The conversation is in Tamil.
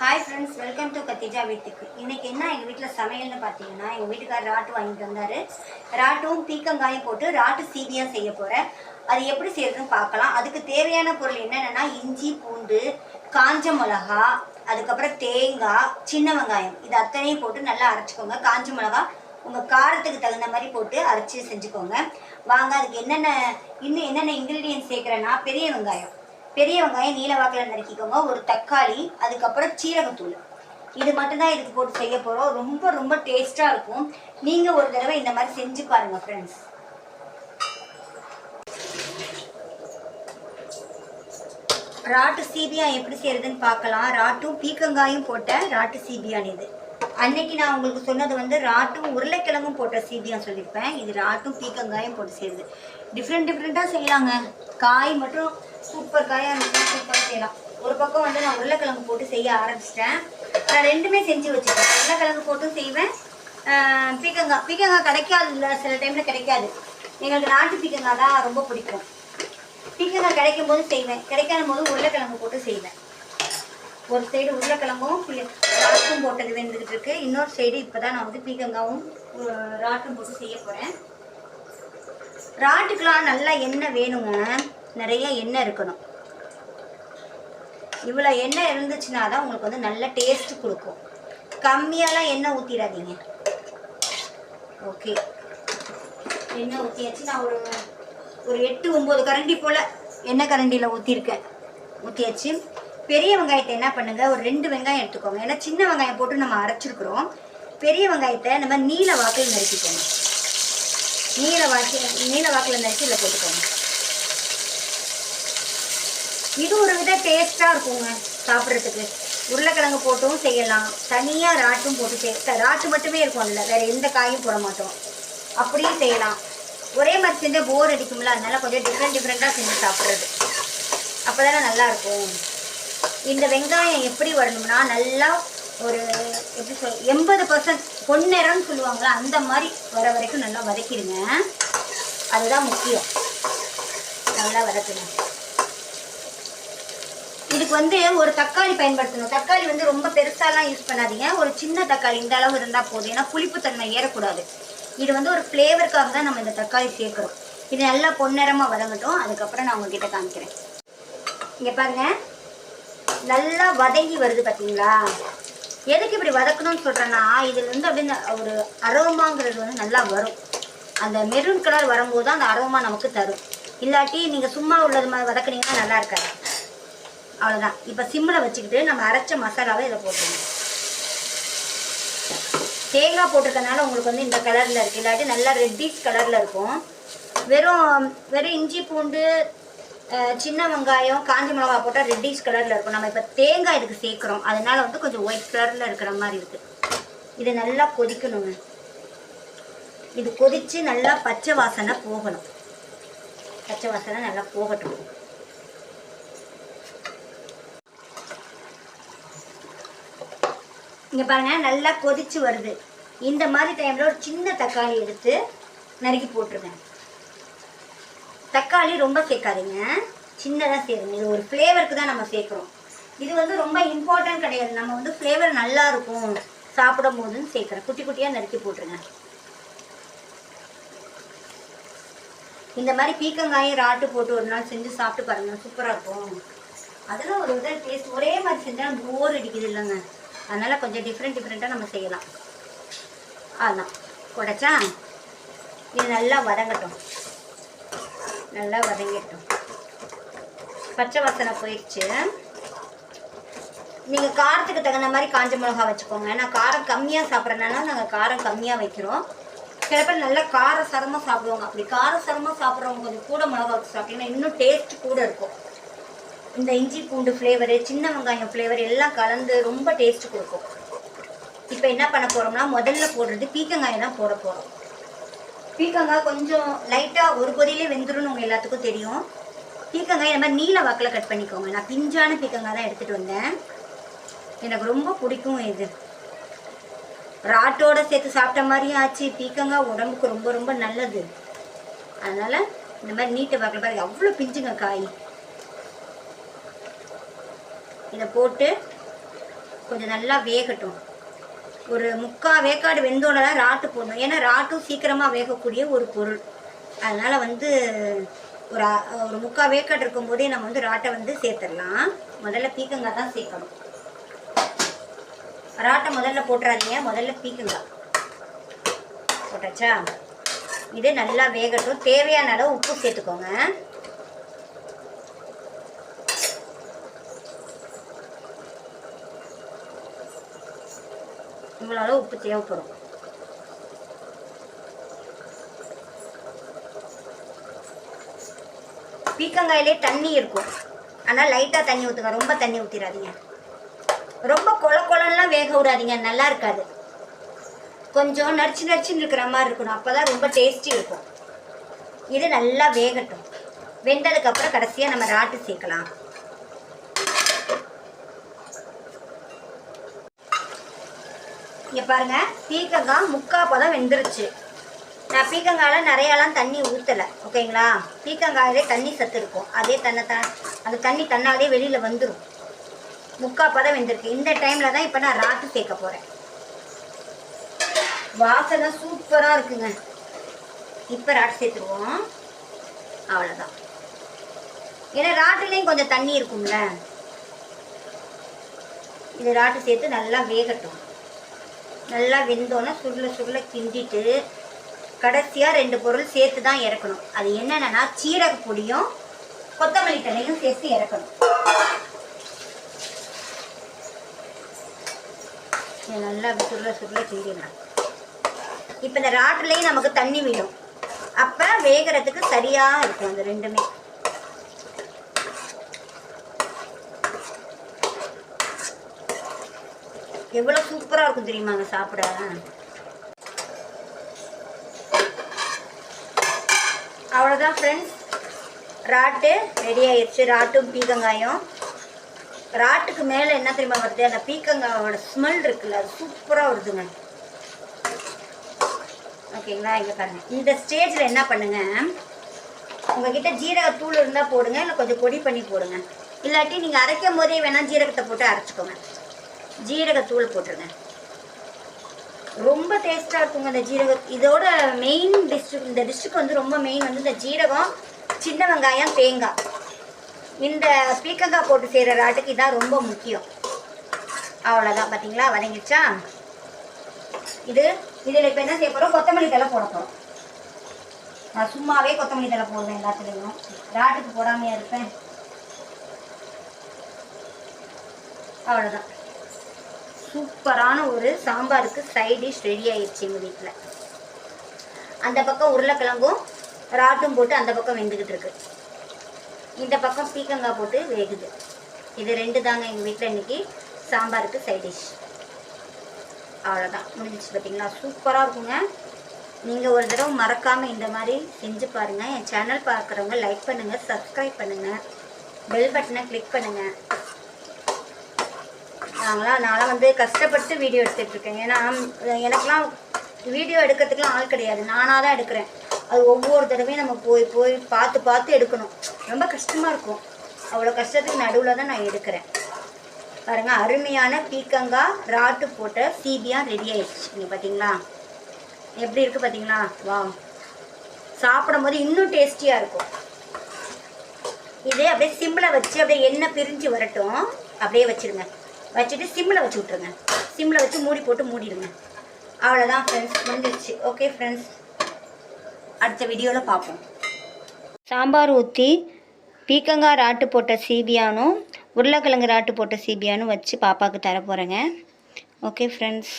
Hi friends welcome to Khadija வீட்டுக்கு இன்னைக்கு என்ன எங்கள் வீட்டில் சமையல்னு பார்த்தீங்கன்னா எங்கள் வீட்டுக்கார் ராட்டு வாங்கிட்டு வந்தார். ராட்டும் பீக்கங்காயும் போட்டு ராட்டு சீவியாக செய்ய போகிறேன் அது எப்படி செய்யறதுன்னு பார்க்கலாம் அதுக்கு தேவையான பொருள் என்னென்னா இஞ்சி பூண்டு காஞ்ச மிளகா அதுக்கப்புறம் தேங்காய் சின்ன வெங்காயம். இது அத்தனையும் போட்டு நல்லா அரைச்சிக்கோங்க. காஞ்ச மிளகா உங்கள் காரத்துக்கு தகுந்த மாதிரி போட்டு அரைச்சி செஞ்சுக்கோங்க. வாங்க அதுக்கு என்னென்ன இன்னும் என்னென்ன இன்க்ரீடியன்ஸ் சேர்க்குறேன்னா பெரிய வெங்காயம். பெரிய வெங்காயம் நீல வாக்கில் நறுக்கிக்கோங்க. ஒரு தக்காளி அதுக்கப்புறம் சீரகத்தூள். இது மட்டும்தான் இதுக்கு போட்டு செய்ய போகிறோம் ரொம்ப ரொம்ப டேஸ்ட்டாக இருக்கும். நீங்கள் ஒரு தடவை இந்த மாதிரி செஞ்சு பாருங்கள் ஃப்ரெண்ட்ஸ் ராட்டு சீபியான் எப்படி செய்யறதுன்னு பார்க்கலாம். ராட்டும் பீக்கங்காயும் போட்ட ராட்டு சீபியான் இது. அன்னைக்கு நான் உங்களுக்கு சொன்னது வந்து ராட்டும் உருளைக்கிழங்கும் போட்ட சீபியான் சொல்லியிருப்பேன். இது ராட்டும் பீக்கங்காயும் போட்டு செய்யுது. டிஃப்ரெண்ட் டிஃப்ரெண்ட்டாக செய்யலாங்க. காய் மட்டும் சூப்பர் காயாக இருந்துச்சுன்னா சூப்பராக செய்யலாம். ஒரு பக்கம் வந்து நான் உருளைக்கிழங்கு போட்டு செய்ய ஆரம்பிச்சிட்டேன். நான் ரெண்டுமே செஞ்சு வச்சுருக்கேன் உருளைக்கிழங்கு போட்டும் செய்வேன். பீக்கங்காய். பீக்கங்காய் கிடைக்காது இல்லை சில டைமில் கிடைக்காது. எங்களுக்கு நாட்டு பீக்கங்காய் தான் ரொம்ப பிடிக்கும். பீக்கங்காய் கிடைக்கும் போது செய்வேன். கிடைக்காத போது உருளைக்கிழங்கு போட்டு செய்வேன். ஒரு சைடு உருளைக்கிழங்கும் ராட்டும் போட்டது வெந்துக்கிட்டு இருக்கு. இன்னொரு சைடு இப்போ தான் நான் வந்து பீக்கங்காவும் ராட்டும் போட்டு செய்ய போகிறேன் ராட்டுக்கெலாம் நல்லா எண்ணெய் வேணுங்க. நிறைய எண்ணெய் இருக்கணும். இவ்வளோ எண்ணெய் இருந்துச்சுன்னா தான் உங்களுக்கு வந்து நல்ல டேஸ்ட் கொடுக்கும். கம்மியாலாம் எண்ணெய் ஊற்றிடாதீங்க ஓகே எண்ணெய் ஊற்றியாச்சு நான் ஒரு ஒரு எட்டு ஒம்பது கரண்டி போல் எண்ணெய் கரண்டியில் ஊற்றிருக்கேன் ஊற்றியாச்சு பெரிய வெங்காயத்தை என்ன பண்ணுங்கள் ஒரு ரெண்டு வெங்காயம் எடுத்துக்கோங்க. ஏன்னா சின்ன வெங்காயம் போட்டு நம்ம அரைச்சிருக்கிறோம். பெரிய வெங்காயத்தை நம்ம நீல வாக்கில் நறுக்கிக்கோங்க. நீல வாக்கில் நீல வாக்கில் நறுக்கி இதில் போட்டுக்கோங்க. இது ஒரு வித டேஸ்ட்டாக இருக்குங்க சாப்பிட்றதுக்கு. உருளைக்கிழங்கு போட்டும் செய்யலாம். தனியாக ராட்டும் போட்டு செய் ராட்டு மட்டுமே இருக்கும் அதில். வேறு எந்த காயும் போட மாட்டோம். அப்படியும் செய்யலாம். ஒரே மாதிரி செஞ்சால் போர் அடிக்கும்ல அதனால் கொஞ்சம் டிஃப்ரெண்ட் டிஃப்ரெண்ட்டாக செஞ்சு சாப்பிட்றது. அப்போ தானே நல்லாயிருக்கும் இந்த வெங்காயம் எப்படி வரணும்னா நல்லா ஒரு எப்படி சொல் எண்பது பர்சன்ட் பொன்னிறம்னு சொல்லுவாங்களா அந்த மாதிரி வர வரைக்கும் நல்லா வதக்கிடுங்க. அதுதான் முக்கியம். நல்லா வதக்குங்க இதுக்கு வந்து ஒரு தக்காளி பயன்படுத்தணும். தக்காளி வந்து ரொம்ப பெருசாலாம் யூஸ் பண்ணாதீங்க. ஒரு சின்ன தக்காளி இந்த அளவு இருந்தால் போதும். ஏன்னா புளிப்புத்தன்மை ஏறக்கூடாது. இது வந்து ஒரு ஃப்ளேவருக்காக தான் நம்ம இந்த தக்காளி சேர்க்குறோம். இது நல்லா பொன்னிறமாக வதங்கட்டும். அதுக்கப்புறம் நான் உங்ககிட்ட காமிக்கிறேன். இங்கே பாருங்க. நல்லா வதங்கி வருது பார்த்தீங்களா எதுக்கு இப்படி வதக்கணும்னு சொல்கிறேன்னா இதில் வந்து அப்படியே ஒரு அரோமாங்கிறது வந்து நல்லா வரும். அந்த மெரூன் கலர் வரும்போது தான் அந்த அரோமா நமக்கு தரும். இல்லாட்டி நீங்கள் சும்மா உள்ளது மாதிரி வதக்குனீங்கன்னா நல்லா இருக்காது. அவ்வளோதான் இப்போ சிம்மில் வச்சுக்கிட்டு நம்ம அரைச்ச மசாலாவை இதில் போட்டுருவோம் தேங்காய் போட்டிருக்கனால உங்களுக்கு வந்து இந்த கலரில் இருக்குது இல்லாட்டி நல்லா ரெட்டிஷ் கலரில் இருக்கும். வெறும் வெறும் இஞ்சி பூண்டு சின்ன வெங்காயம் காஞ்ச மிளகா போட்டால் ரெட்டிஷ் கலரில் இருக்கும். நம்ம இப்போ தேங்காய் இதுக்கு சேர்க்குறோம். அதனால வந்து கொஞ்சம் ஒயிட் கலரில் இருக்கிற மாதிரி இருக்குது இது நல்லா கொதிக்கணுங்க. இது கொதித்து நல்லா பச்சை வாசனை போகணும். பச்சை வாசனை நல்லா போகட்டும். இங்கே பாருங்க நல்லா கொதிச்சு வருது. இந்த மாதிரி டைமில் ஒரு சின்ன தக்காளி எடுத்து நறுக்கி போட்டுருங்க. தக்காளி ரொம்ப சேர்க்காதீங்க. சின்னதாக சேருங்க. இது ஒரு ஃப்ளேவருக்கு தான் நம்ம சேர்க்குறோம். இது வந்து ரொம்ப இம்பார்ட்டன்ட் கிடையாது. நம்ம வந்து ஃப்ளேவர் நல்லா இருக்கும். சாப்பிடும் போதுன்னு சேர்க்குறேன் குட்டி குட்டியாக நறுக்கி போட்டுருங்க. இந்த மாதிரி பீக்கங்காயும் ராட்டு போட்டு ஒரு நாள் செஞ்சு சாப்பிட்டு பாருங்க. சூப்பராக இருக்கும். அதெல்லாம் ஒரு வித டேஸ்ட் ஒரே மாதிரி செஞ்சால் போர் அடிக்குது இல்லைங்க. அதனால் கொஞ்சம் டிஃப்ரெண்ட் டிஃப்ரெண்ட்டாக நம்ம செய்யலாம். அதான் குடைச்சா இது நல்லா வதங்கட்டும். நல்லா வதங்கிட்டோம். பச்சை வாசனை போயிடுச்சு. நீங்கள் காரத்துக்கு தகுந்த மாதிரி காஞ்ச மிளகா வச்சுக்கோங்க. நான் காரம் கம்மியாக சாப்பிட்றனால நாங்கள் காரம் கம்மியாக வைக்கிறோம். சில பேர் நல்லா கார சரமாக சாப்பிடுவாங்க. அப்படி கார சரமாக சாப்பிட்றவங்க கொஞ்சம் கூட மிளகா வச்சு சாப்பிட்டீங்கன்னா இன்னும் டேஸ்ட் கூட இருக்கும். இந்த இஞ்சி பூண்டு ஃப்ளேவரு சின்ன வெங்காயம் ஃப்ளேவர் எல்லாம் கலந்து ரொம்ப டேஸ்ட் கொடுக்கும். இப்போ என்ன பண்ண போகிறோம்னா முதல்ல போடுறது பீக்கங்காய் தான் போட போகிறோம் பீக்கங்காய் கொஞ்சம் லைட்டாக ஒரு பொதியிலே வெந்துடும் உங்கள் எல்லாத்துக்கும் தெரியும். பீக்கங்காய் இந்த மாதிரி நீல வாக்கில் கட் பண்ணிக்கோங்க. நான் பிஞ்சான பீக்கங்காய் தான் எடுத்துகிட்டு வந்தேன். எனக்கு ரொம்ப பிடிக்கும் இது. ராட்டோட சேர்த்து சாப்பிட்ட மாதிரியும் ஆச்சு. பீக்கங்காய் உடம்புக்கு ரொம்ப ரொம்ப நல்லது. அதனால் இந்த மாதிரி நீட்டை வாக்கில் பாருங்க அவ்வளோ பிஞ்சுங்க காய். இதை போட்டு கொஞ்சம் நல்லா வேகட்டும். ஒரு முக்கால் வேக்காடு வெந்தோடனே தான் ராட்டு போடணும். ஏன்னா ராட்டும் சீக்கிரமாக வேகக்கூடிய ஒரு பொருள். அதனால் வந்து ஒரு ஒரு முக்கால் வேக்காடு இருக்கும்போதே நம்ம வந்து ராட்டை வந்து சேர்த்துடலாம். முதல்ல பீக்கங்காய் தான் சேர்க்கணும். ராட்டை முதல்ல போட்டுறாதீங்க. முதல்ல பீக்கங்காய். போட்டாச்சா? இது நல்லா வேகட்டும். தேவையான அளவு உப்பு சேர்த்துக்கோங்க. இவ்வளோ அளவு உப்பு தேவைப்படும். பீக்கங்காயிலே தண்ணி இருக்கும். ஆனால் லைட்டாக தண்ணி ஊற்றுங்க ரொம்ப தண்ணி ஊற்றிடாதீங்க ரொம்ப கொல கொலன்லாம் வேக விடாதீங்க. நல்லா இருக்காது. கொஞ்சம் நரிச்சு நரிச்சுன்னு இருக்கிற மாதிரி இருக்கணும். அப்போ தான் ரொம்ப டேஸ்டி இருக்கும். இது நல்லா வேகட்டும். வெந்ததுக்கப்புறம் கடைசியாக நம்ம ராட்டு சேர்க்கலாம். இங்கே பாருங்க பீக்கங்காய் முக்கால் பதம் வெந்துருச்சு. நான் பீக்கங்காயில் நிறையாலாம் தண்ணி ஊற்றலை ஓகேங்களா? பீக்கங்காயிலே தண்ணி சத்து இருக்கும். அதே தன்னை த அந்த தண்ணி தன்னாலே வெளியில் வந்துடும் முக்கால் பதம் வெந்திருக்கு. இந்த டைமில் தான் இப்போ நான் ராட்டு சேர்க்க போகிறேன் வாசனை சூப்பராக இருக்குங்க. இப்போ ராட்டு சேர்த்துருவோம். அவ்வளோதான் ஏன்னா ராட்டுலேயும் கொஞ்சம் தண்ணி இருக்கும்ல. இது ராட்டு சேர்த்து நல்லா வேகட்டும். நல்லா வெந்தோன்னே சுருள சுருள கிண்டிட்டு கடைசியாக ரெண்டு பொருள் சேர்த்து தான் இறக்கணும். அது என்னென்னா சீரக பொடியும் கொத்தமல்லி தழையும் சேர்த்து இறக்கணும். நல்லா சுருள சுருள கிண்டிடலாம் இப்போ இந்த ராட்டிலையும் நமக்கு தண்ணி விடும். அப்போ வேகிறதுக்கு சரியாக இருக்கும் அந்த ரெண்டுமே. எவ்வளோ சூப்பராக இருக்கும் தெரியுமாங்க சாப்பிட? அவ்வளோதான் ஃப்ரெண்ட்ஸ் ராட்டு ரெடி ஆயிடுச்சு. ராட்டும் பீக்கங்காயும். ராட்டுக்கு மேலே என்ன தெரியுமா வருது? அந்த பீக்கங்காயோட ஸ்மெல் இருக்குல்ல அது சூப்பராக வருதுங்க. ஓகேங்களா இங்கே பாருங்கள் இந்த ஸ்டேஜில் என்ன பண்ணுங்கள் உங்ககிட்ட ஜீரகத்தூள் இருந்தால் போடுங்க இல்லை கொஞ்சம் பொடி பண்ணி போடுங்க. இல்லாட்டி நீங்கள் அரைக்கும் போதே வேணால் ஜீரகத்தை போட்டு அரைச்சிக்கோங்க. ஜீரகத்தூள் போட்டுருங்க. ரொம்ப டேஸ்ட்டாக இருக்குங்க இந்த ஜீரகம் இதோட மெயின் டிஸ்ட்ரிக் இந்த டிஸ்ட்ரிக் வந்து ரொம்ப மெயின் வந்து இந்த ஜீரகம் சின்ன வெங்காயம் தேங்காய். இந்த பீக்கங்காய் போட்டு செய்கிற ராட்டுக்கு இதான் ரொம்ப முக்கியம். அவ்வளோதான் பார்த்தீங்களா வதங்கிடுச்சா? இது இதில் இப்போ என்ன செய்ய போகிறோம் கொத்தமல்லி தழை போட போகிறோம் நான் சும்மாவே கொத்தமல்லி தழை போடுவேன் எல்லாத்துலேயும். ராட்டுக்கு போடாமையாக இருப்பேன். அவ்வளோதான் சூப்பரான ஒரு சாம்பாருக்கு சைட் டிஷ் ரெடி ஆயிடுச்சு எங்கள் வீட்டில் அந்த பக்கம் உருளைக்கிழங்கும் ராட்டும் போட்டு அந்த பக்கம் வெந்துக்கிட்டு இருக்கு. இந்த பக்கம் பீக்கங்காய் போட்டு வேகுது. இது ரெண்டு தாங்க எங்கள் வீட்டில் இன்னைக்கு சாம்பாருக்கு சைட் டிஷ் அவ்வளோதான் முடிஞ்சிச்சு பார்த்தீங்களா சூப்பராக இருக்குங்க. நீங்கள் ஒரு தடவை மறக்காமல் இந்த மாதிரி செஞ்சு பாருங்கள் என் சேனல் பார்க்குறவங்க லைக் பண்ணுங்கள் சப்ஸ்கிரைப் பண்ணுங்கள் பெல் பட்டனை கிளிக் பண்ணுங்கள் நாங்களாம் நான்லாம் வந்து கஷ்டப்பட்டு வீடியோ எடுத்துகிட்ருக்கேன் ஏன்னா எனக்கெலாம் வீடியோ எடுக்கிறதுக்குலாம் ஆள் கிடையாது. நானாக தான் எடுக்கிறேன். அது ஒவ்வொரு தடவையும் நம்ம போய் போய் பார்த்து பார்த்து எடுக்கணும். ரொம்ப கஷ்டமாக இருக்கும். அவ்வளோ கஷ்டத்துக்கு நடுவில் தான் நான் எடுக்கிறேன். பாருங்கள் அருமையான பீக்கங்காய் ராட்டு போட்ட சீபியாக ரெடி ஆயிடுச்சு. நீங்கள் பார்த்தீங்களா எப்படி இருக்குது பார்த்தீங்களா வா சாப்பிடும்போது இன்னும் டேஸ்டியாக இருக்கும். இதே அப்படியே சிம்மில் வச்சு அப்படியே எண்ணெய் பிரிஞ்சு வரட்டும். அப்படியே வச்சுருங்க. வச்சுட்டு சிம்மில் வச்சு விட்ருங்க சிம்மில் வச்சு மூடி போட்டு மூடிடுங்க. அவ்வளோதான் ஃப்ரெண்ட்ஸ் முடிஞ்சிருச்சு. ஓகே ஃப்ரெண்ட்ஸ் அடுத்த வீடியோவில் பார்ப்போம். சாம்பார் ஊற்றி பீக்கங்காய் ராட்டு போட்ட சீபியானும் உருளைக்கிழங்கு ராட்டு போட்ட சீபியானும் வச்சு பாப்பாவுக்கு தர போகிறேங்க ஓகே ஃப்ரெண்ட்ஸ்